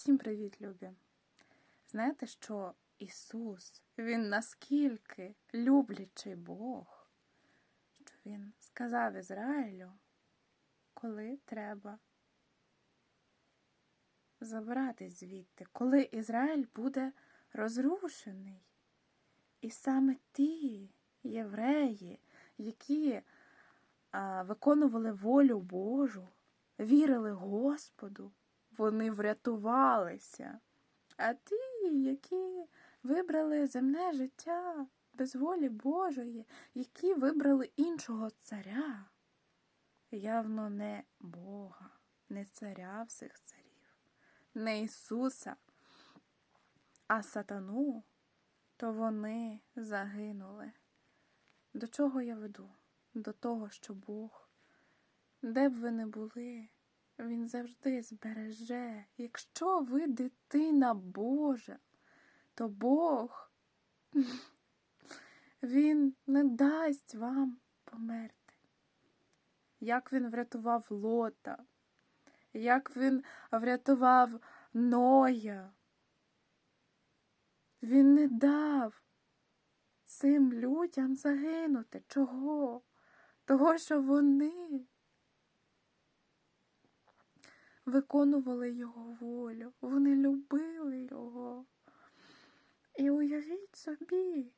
Всім привіт, любі! Знаєте, що Ісус, Він наскільки люблячий Бог, що Він сказав Ізраїлю, коли треба забиратись звідти, коли Ізраїль буде розрушений. І саме ті євреї, які а, виконували волю Божу, вірили Господу, вони врятувалися. А ті, які вибрали земне життя без волі Божої, які вибрали іншого царя, явно не Бога, не царя всіх царів, не Ісуса, а сатану, то вони загинули. До чого я веду? До того, що Бог, де б ви не були, Він завжди збереже. Якщо ви дитина Божа, то Бог, Він не дасть вам померти. Як він врятував Лота, як він врятував Ноя. Він не дав цим людям загинути. Чого? Того, що вони виконували його волю, вони любили його. І уявіть собі,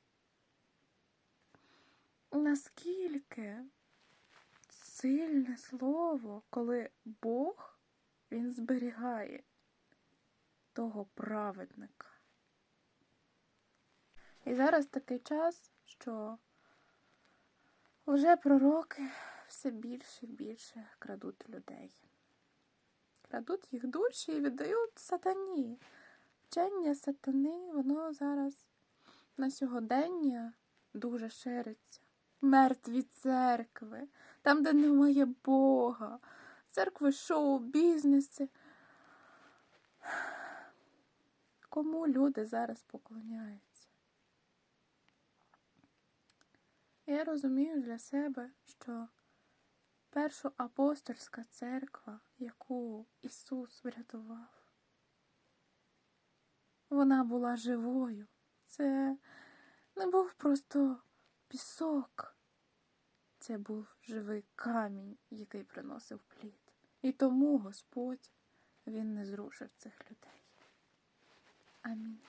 наскільки сильне слово, коли Бог він зберігає того праведника. І зараз такий час, що вже пророки все більше і більше крадуть людей. Крадуть їх душі і віддають сатані. Вчення сатани, воно зараз на сьогодення дуже шириться. Мертві церкви, там, де немає Бога, церкви шоу, бізнеси. Кому люди зараз поклоняються? Я розумію для себе, що першоапостольська церква, яку Ісус врятував, вона була живою. Це не був просто пісок, це був живий камінь, який приносив плід. І тому Господь Він не зрушив цих людей. Амінь.